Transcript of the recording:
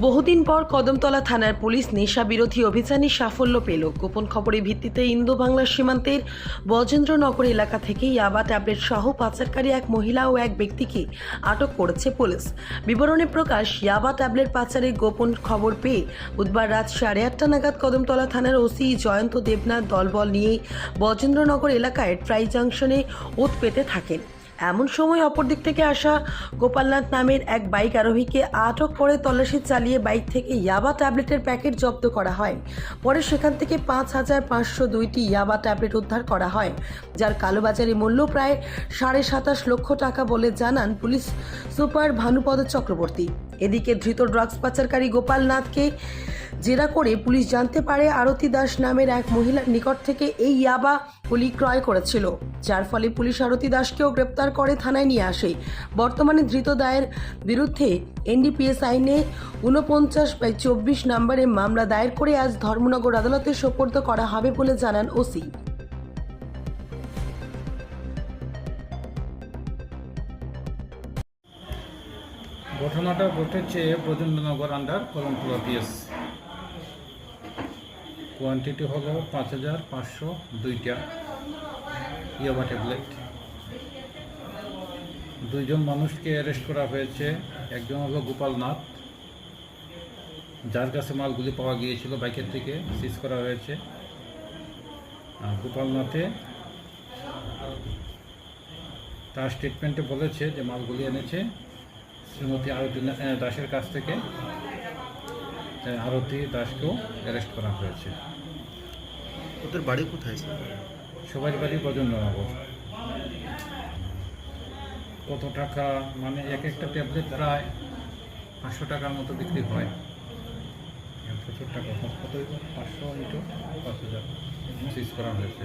বহুদিন পর কদমতলা থানার পুলিশ নেশা বিরোধী অভিযানে সাফল্য পেল। গোপন খবরের ভিত্তিতে ইন্দো বাংলার সীমান্তের বজেন্দ্রনগর এলাকা থেকে ইয়াবা ট্যাবলেট সহ পাচারকারী এক মহিলা ও এক ব্যক্তিকে আটক করেছে পুলিশ। বিবরণে প্রকাশ, ইয়াবা ট্যাবলেট পাচারের গোপন খবর পেয়ে বুধবার রাত সাড়ে আটটা নাগাদ কদমতলা থানার ওসি জয়ন্ত দেবনাথ দলবল নিয়ে বজেন্দ্রনগর এলাকায় ট্রাই জাংশনে ওত পেতে থাকেন। এমন সময় অপর দিক থেকে আসা গোপালনাথ নামের এক বাইক আরোহীকে আটক করে তল্লাশি চালিয়ে বাইক থেকে ইয়াবা ট্যাবলেটের প্যাকেট জব্দ করা হয়। পরে সেখান থেকে পাঁচ হাজার পাঁচশো দুইটি ইয়াবা ট্যাবলেট উদ্ধার করা হয়, যার কালোবাজারি মূল্য প্রায় সাড়ে সাতাশ লক্ষ টাকা বলে জানান পুলিশ সুপার ভানুপদ চক্রবর্তী। এদিকে ধৃত ড্রাগস পাচারকারী গোপাল নাথকে জেরা করে পুলিশ জানতে পারে আরতি দাস নামের এক মহিলার নিকট থেকে এই ইয়াবা গুলি ক্রয় করেছিল, যার ফলে পুলিশ আরতি দাসকেও গ্রেপ্তার করে থানায় নিয়ে আসে। বর্তমানে ধৃত দায়ের বিরুদ্ধে এনডিপিএস আইনে উনপঞ্চাশ বাই চব্বিশ নম্বরে মামলা দায়ের করে আজ ধর্মনগর আদালতে সোপর্দ করা হবে বলে জানান ওসি। ঘটনাটা ঘটেছে Brajendranagar under Kalamtala PS quantity হলো পাঁচ হাজার পাঁচশো দুইটা ইয়াবা ট্যাবলেট। দুইজন মানুষকে অ্যারেস্ট করা হয়েছে। একজন হলো গোপাল নাথ, যার কাছে মালগুলি পাওয়া গিয়েছিল বাইকের থেকে সিজ করা হয়েছে। আর গোপাল নাথে তার স্টেটমেন্টে বলেছে যে মালগুলি এনেছে। শ্রীমতী আরতি দাসের কাছ থেকে আরতি দাসকেও অ্যারেস্ট করা হয়েছে। ওদের বাড়ি কোথায় সবাই বাড়ি বজেন্দ্রনগর কত টাকা মানে এক একটা ট্যাবলেট প্রায় পাঁচশো টাকার মতো বিক্রি হয়। প্রচুর টাকা কত পাঁচশো ইন্টু পাঁচ হাজার। সিজ করা হয়েছে।